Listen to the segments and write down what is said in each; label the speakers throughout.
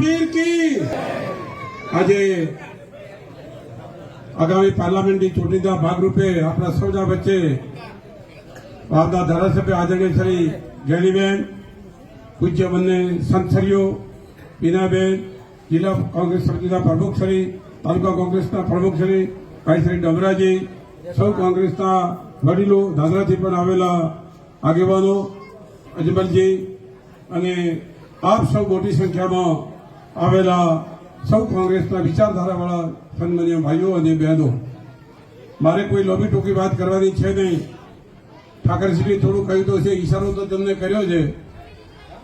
Speaker 1: પીર કી આજે આગામી પાર્લામેન્ટની ચૂંટણીના ભાગરૂપે આપણા સૌના વચ્ચે આપણા ધારાસભ્ય આદરણીય શ્રી ગેલીબેન, પૂજ્ય બંને સંતશ્રીઓ બીનાબેન જિલ્લા કોંગ્રેસ સમિતિના પ્રમુખ શ્રી, તાલુકા કોંગ્રેસના પ્રમુખ શ્રી, ભાઈ શ્રી ડમરાજી, સૌ કોંગ્રેસના વડીલો, દાદરાથી પણ આવેલા આગેવાનો અજમલજી અને આપ સૌ મોટી સંખ્યામાં આવેલા સૌ કોંગ્રેસના વિચારધારાવાળા સન્માન્ય ભાઈઓ અને બહેનો, મારે કોઈ લોબી ટોકી વાત કરવાની છે નહીં. ઠાકરસિંહે થોડું કહ્યું તો છે, ઈશારો તો તમને કર્યો છે.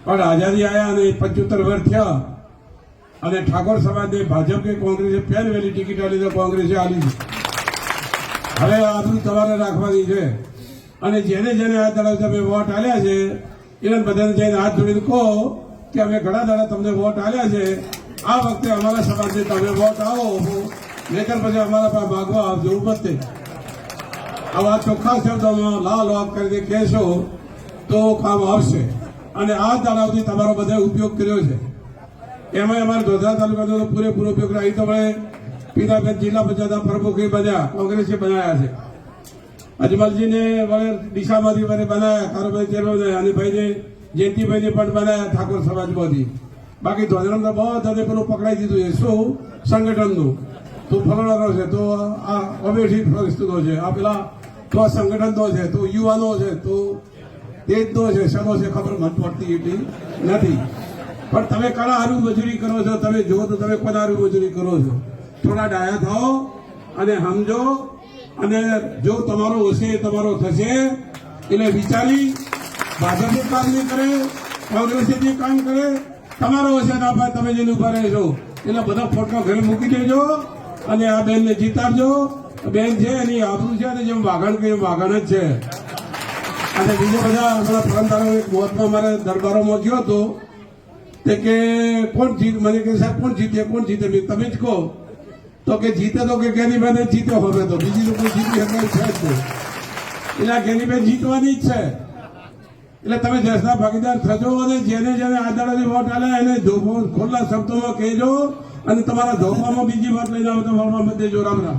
Speaker 1: પણ આઝાદી આવ્યા અને પંચોતેર વર્ષ થયા અને ઠાકોર સમાજને ભાજપ કે કોંગ્રેસે પહેલ વહેલી ટિકિટ આપી તો કોંગ્રેસે આપી હવે આટલું તમારે રાખવાની છે. અને જેને જેને આ તરફ તમે વોટ આલ્યા છે, એને બધાને જઈને હાથ જોડીને કહો કે અમે ઘણા દાડા તમને વોટ આવ્યા છે. આ વખતે અમારા સમાજને તમે વોટ આવો નહીતર પછી અમારા પાસે માગવા આવજો પડશે મત આવા ચોખ્ખા શબ્દોમાં લાલ વાપ કરીને કહેશો તો કામ આવશે. અને આ દાડાઓથી તમારો બધા ઉપયોગ કર્યો છે. એમાં અમારે ધોધરા તાલુકાનો પૂરેપૂરો ઉપયોગ અહીં તમે પીરાબેન જિલ્લા પંચાયતના પ્રમુખ બન્યા કોંગ્રેસે બનાવ્યા છે. અજમલજીને વડે દિશામાંથી મને બનાવ્યા કારોબારી ચેરમેન બનાવ્યા અને ભાઈને જયંતિભાઈને પણ બનાવ્યા ઠાકોર સમાજમાંથી. બાકી ધોધરામાં તો બધાને પેલું પકડાઈ દીધું છે. શું? સંગઠનનું. તો ફલાણાનો છે, તો આ અમેઠી પરિસ્થિતિનો છે. આ પેલા તો આ સંગઠનનો છે, તો યુવાનો છે, તો તેજનો છે. શનો છે ખબર? મને પડતી એટલી નથી. પણ તમે કળા હારું મજૂરી કરો છો, તમે જુઓ તો તમે કોના હારું મજૂરી કરો છો. થોડા ડાયા થાઓ અને સમજો. અને જો તમારો હશે, તમારો થશે, એટલે વિચારી ભાજપે કામ નહીં કરે કોંગ્રેસે કામ કરે, તમારો હશે ના ભાઈ, તમે જેને ઊભા રહેશો એટલે બધા ફોટો ઘરે મૂકી દેજો અને આ બેનને જીતાડજો. બેન છે, એની આબરૂ છે અને જેમ વાઘણ કે વાઘણ જ છે. અને બીજા બધા આપણા એક મોતમાં મારે દરબારોમાં ગયો હતો. તે કે, કોણ જીત મને કે, સાહેબ, કોણ જીતે કોણ જીતે? તમે જ કહો. તો કે, જીતે તો કે ગેનીબેન જ જીતે હવે તો. બીજી લોકો જીતી શકાય છે. એટલે આ ગેનીબેન જીતવાની જ છે. એટલે તમે દેશના ભાગીદાર થજો અને જેને જેને આદાડાની વોટ આલે એને ખુલ્લા શબ્દોમાં કહેજો અને તમારા ધોપામાં બીજી વાત લઈને આવો તમારા મત દેજો રામ રામ.